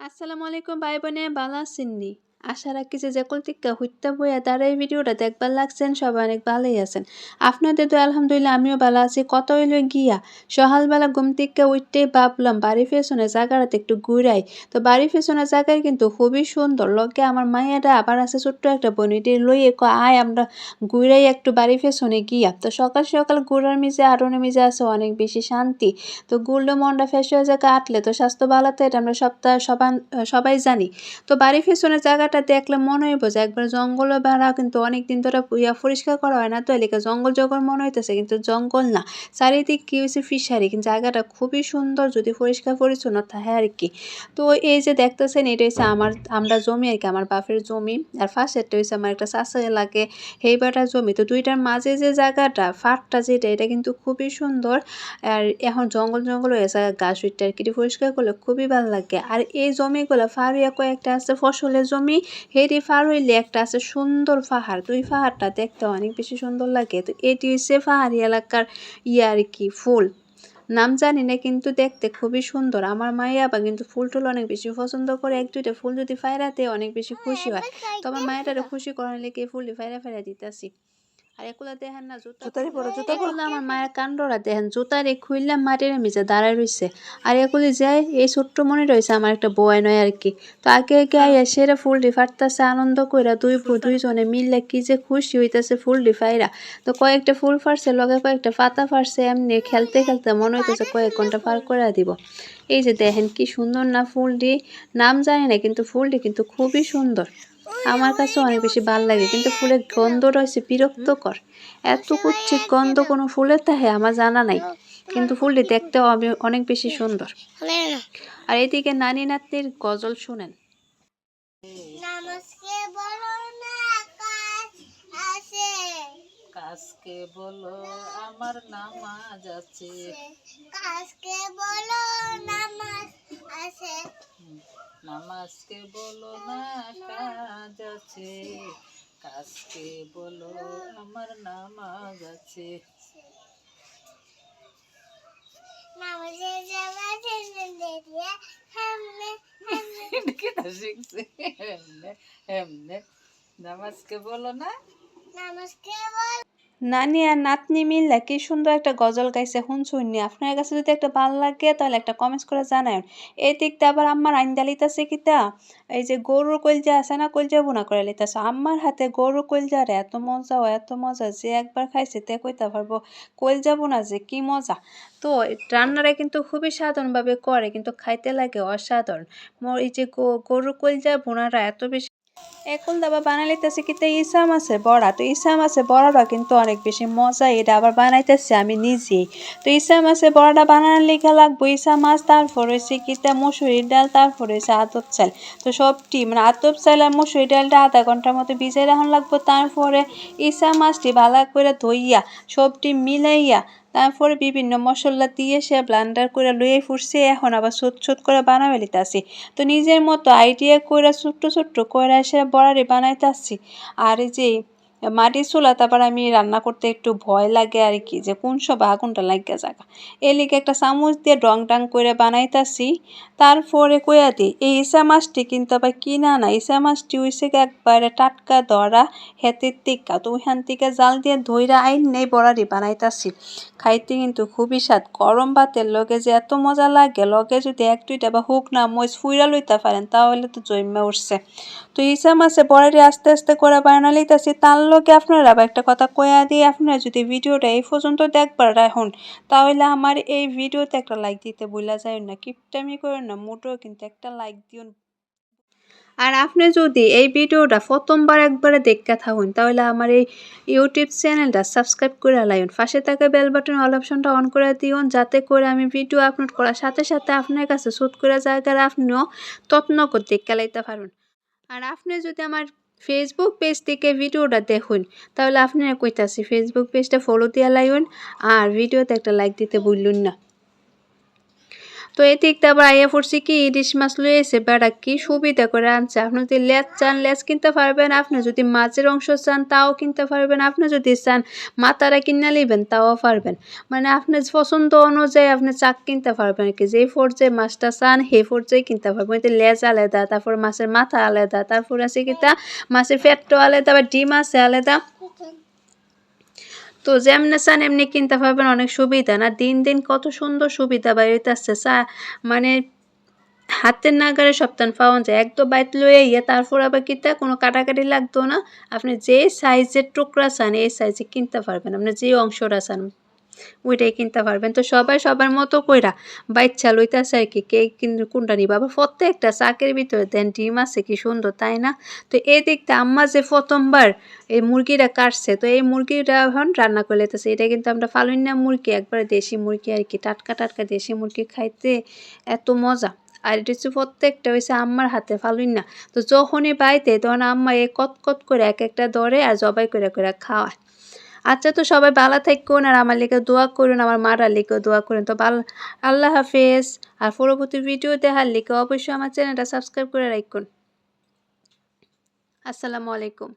আসসালামু আলাইকুম ভাই বোনে বালা আছেননি আশা রাখি যে যে টিকা হইতে বইয়া তারা এই ভিডিওটা দেখবার লাগছেন, সবাই অনেক ভালোই আছেন। আপনাদের তো আলহামদুলিল্লাহ, আমিও ভালো আছি। কত হইল গিয়া, সকালবেলা ঘুম থেকে উঠতেই ভাবলাম বাড়ি পেছনে জায়গাটাতে একটু ঘুরাই। তো বাড়ি পেছনে জায়গায় কিন্তু খুবই সুন্দর। লোকে আমার মায়েরা আবার আছে ছোট্ট একটা বনিটি লইয়ে ক আয় আমরা ঘুরাই একটু বাড়ি পেছনে গিয়া। তো সকাল সকাল ঘুরার মিজে আরনে মিজে আছে অনেক বেশি শান্তি। তো ঘুরলে মনটা ফ্রেশ হয়ে যায়, কাটলে তো স্বাস্থ্য ভালো, তো এটা আমরা সপ্তাহ সবাই সবাই জানি। তো বাড়ির পেছনে জায়গাটা দেখলে মনে হইব যে একবার জঙ্গলে বেড়া কিন্তু অনেক দিন ধরে ইয়া পরিষ্কার করা হয় না। তো এলাকা জঙ্গল জঙ্গল মনে হইতেছে কিন্তু জঙ্গল না, চারিদিক কি হয়েছে ফিশারি কিন্তু জায়গাটা খুবই সুন্দর যদি পরিষ্কার পরিচ্ছন্ন থাকে আর কি। তো এই যে দেখতেছেন এটা হচ্ছে আমার, আমরা জমি আর কি, আমার বাপের জমি। আর ফার্স্টেরটা হচ্ছে আমার একটা চাষা লাগে হেইবাটার জমি। তো দুইটার মাঝে যে জায়গাটা ফাটটা যেটা, এটা কিন্তু খুবই সুন্দর। আর এখন জঙ্গল জঙ্গল হয়ে যায় গাছ উইটটা আর কি পরিষ্কার করলে খুবই ভালো লাগে। আর এই জমিগুলো ফারুয়া কয়েকটা আছে, ফসলের জমি। হেরি ফার হইলে একটা আছে সুন্দর পাহাড়। তো ওই পাহাড়টা দেখতে অনেক বেশি সুন্দর লাগে। তো এটি হচ্ছে পাহাড়ি এলাকার ইয়ার কি, ফুল। নাম জানি না, কিন্তু দেখতে খুবই সুন্দর। আমার মায়ের আবার কিন্তু ফুল টুল অনেক বেশি পছন্দ করে। এক দুইটা ফুল যদি ফায়রাতে অনেক বেশি খুশি হয়। তো আমার মায়েরটা খুশি করার লেগে ফুলটি ফায়রা ফায়রা দিতেছি। আর এগুলা দেখেন না জুতা জুতারি পরো, জুতা। আমার মায়ের কাণ্ডরা দেখেন জুতারে খুললাম মাটির মিজে দাঁড়ায় আর এগুলি যায় এই ছোট্ট মনে রয়েছে আমার একটা বয় নয় আর কি। তো আগে আগে আইয়া সেরে আনন্দ কইরা দুই দুইজনে মিললে কি যে খুশি হইতেছে ফুলটি ফাইরা। তো কয়েকটা ফুল ফাটছে লগে কয়েকটা পাতা ফাটছে এমনি খেলতে খেলতে মনে হইতেছে কয়েক ঘণ্টা পার করে দিব। এই যে দেখেন কি সুন্দর না ফুলটি? নাম জানি না কিন্তু ফুলটি কিন্তু খুবই সুন্দর। আমার কাছে অনেক বেশি ভালো লাগে কিন্তু ফুলের গন্ধ রয়েছে বিরক্তকর। এত কুচ্ছিত গন্ধ কোনো ফুলের তাহে আমার জানা নাই কিন্তু ফুলটি দেখতেও আমি- অনেক বেশি সুন্দর। আর এদিকে নানি নাতনির গজল শুনেন। নমস্কে বলো না আকাশ আছে। কাজকে বলো আমার নামাজ আছে। কাজকে বলো নামাজ আছে। নামাজকে বলো না কাজ আছে। কাজকে বলো আমার নামাজ আছে। নামাজকে বলো না। নমস্কে বল। নানি আর নাতনি মিললে কি সুন্দর একটা গজল গাইছে শুন শুননি আপনার কাছে যদি একটা ভালো লাগে, তাহলে একটা কমেন্টস করে জানান এই দিকটা আবার আম্মার আইন্দা লিতাছে কিতা এই যে গরুর কলজা আছে না, কলজা বোনা করে লিতাছে। আম্মার হাতে গরুর কলজার এত মজা এত মজা যে একবার খাইছে, তে কইতে পারব, কলজা বোনা যে কি মজা। তো রান্নারা কিন্তু খুবই সাধারণভাবে করে, কিন্তু খাইতে লাগে অসাধারণ। মোর এই যে গরুর কলজা বোনারা এত বেশি এখন দাবা বানাইতেছে কিন্তু ইসা মাছের বড়া। তো ইসা মাছের বড়াটা কিন্তু অনেক বেশি মজা, এটা আবার বানাইতেছি আমি নিজেই তো ইসা মাছের বড়াটা বানানোর লেখা লাগবো ইসা মাছ, তারপর হয়েছে কিতা মুসুরির ডাল, তারপর হয়েছে আতপ চাল। তো সবটি মানে আতপ চাল আর মুসুরি ডালটা আধা ঘণ্টার মতো ভিজাই রাখুন লাগবো, তারপরে ইসা মাছটি ভালো করে ধুইয়া সবটি মিলাইয়া তারপরে বিভিন্ন মশলা দিয়ে সে ব্লান্ডার করে লুয়ে ফুটছে, এখন আবার ছোট ছোট করে বানাবে লিতাছি তো নিজের মতো আইডিয়া করে ছোট্ট ছোট্ট করে সে বড়ারি বানাইতাছি। আর এই যে মাটির চুলা তারপর আমি রান্না করতে একটু ভয় লাগে আর কি, যে কোন সব আগুনটা লাগিয়ে লাগিয়া জায়গা এলিকে একটা চামচ দিয়ে ডং ডাং করে বানাইতাছি, তারপরে কইয়া দিই এই ইসা মাছটি কিন্তু আবার কিনা না, ইসা মাছটি হইছে একবারে টাটকা ধরা হেতের টিকা তো ওইখান থেকে জাল দিয়ে ধইরা আইন নেই বড়ারি বানাইতাছি। খাইতে কিন্তু খুবই স্বাদ, গরম ভাতের লগে যে এত মজা লাগে, লগে যদি এক, দুইটা বা হুক না মরিচ ফুইরা লইতে পারেন, তাহলে তো জন্মে উঠছে। তো ইসা মাছে বড়ারি আস্তে আস্তে করে বানা লইতাছি তার লগে আপনারা আবার একটা কথা কয়া দিয়ে আপনারা যদি ভিডিওটা এই পর্যন্ত দেখবার রাখুন, তাহলে আমার এই ভিডিওতে একটা লাইক দিতে ভুলা যায় না, কিপটামি করেন না, মোটেও কিন্তু একটা লাইক দিও আর আপনি যদি এই ভিডিওটা প্রথমবার একবারে দেখতে থাকুন, তাহলে আমার এই ইউটিউব চ্যানেলটা সাবস্ক্রাইব করে লাইন, পাশে থাকা বেল বাটন অল অপশনটা অন করে দিউন যাতে করে আমি ভিডিও আপলোড করার সাথে সাথে আপনার কাছে শুট করে জায়গার আপনিও তত্ন করে দেখতে লাইতে পারুন। আর আপনি যদি আমার ফেসবুক পেজ থেকে ভিডিওটা দেখুন। তাহলে আপনারা কইতাছি ফেসবুক পেজটা ফলো দিয়া লাইন আর ভিডিওতে একটা লাইক দিতে ভুলুন না। তো এই দিকটা আবার আইয়া পড়ছি কি, ইলিশ মাছ লয়ে এসে বেড়া কি সুবিধা করে আনছে? আপনি যদি লেজ চান, লেজ কিনতে পারবেন। আপনি যদি মাছের অংশ চান, তাও কিনতে পারবেন। আপনি যদি চান মাথারা কিনে নেবেন, তাও পারবেন। মানে আপনি পছন্দ অনুযায়ী আপনি চাক কিনতে পারবেন কি। যেই পর্যায়ে মাছটা চান, সেই পর্যায়ে কিনতে পারবেন। এতে লেজ আলাদা, তারপর মাছের মাথা আলাদা, তারপর আছে কিতা মাছের ফ্যাটটা আলাদা আবার ডিম আছে আলাদা। তো যেমনি চান এমনি কিনতে পারবেন, অনেক সুবিধা না? দিন দিন কত সুন্দর সুবিধা বাড়িতে চা? মানে হাতের নাগারে সপ্তাহ পাওয়া যায়। একদম বাইত লয়ে ইয়ে তারপর আবার কিনতে কোনো কাটাকাটি লাগতো না। আপনি যে সাইজের টুকরা চান, এই সাইজে কিনতে পারবেন। আপনি যে অংশটা চান। ওইটাই কিনতে পারবেন। তো সবাই সবার মতো কইরা বাচ্চা লইতেছে আর কি, কে কোনটা নিবা? আবার প্রত্যেকটা চাকের ভিতরে দেন ডিম আছে, কি সুন্দর, তাই না? তো এই দিকটা আম্মা যে প্রথমবার এই মুরগিটা কাটছে, তো এই মুরগিটা এখন রান্না করে লেতেছে এটা কিন্তু আমরা ফালুইনা মুরগি, একবারে দেশি মুরগি আর কি, টাটকা টাটকা দেশি মুরগি খাইতে এত মজা। আর এটা হচ্ছে প্রত্যেকটা হয়েছে আম্মার হাতে ফালুই না তো যখনই বাইতে, তখন আম্মা এ কত কত করে এক একটা দরে আর জবাই করে করে খাওয়ায়। আচ্ছা তো সবাই ভালো থাকুন আর আমার লেগে দোয়া করুন, আমার মারার লেগে দোয়া করুন। তো ভালো, আল্লাহ হাফেজ। আর পরবর্তী ভিডিও দেখার লেখা অবশ্যই আমার চ্যানেলটা সাবস্ক্রাইব করে রাখুন। আসসালামু আলাইকুম।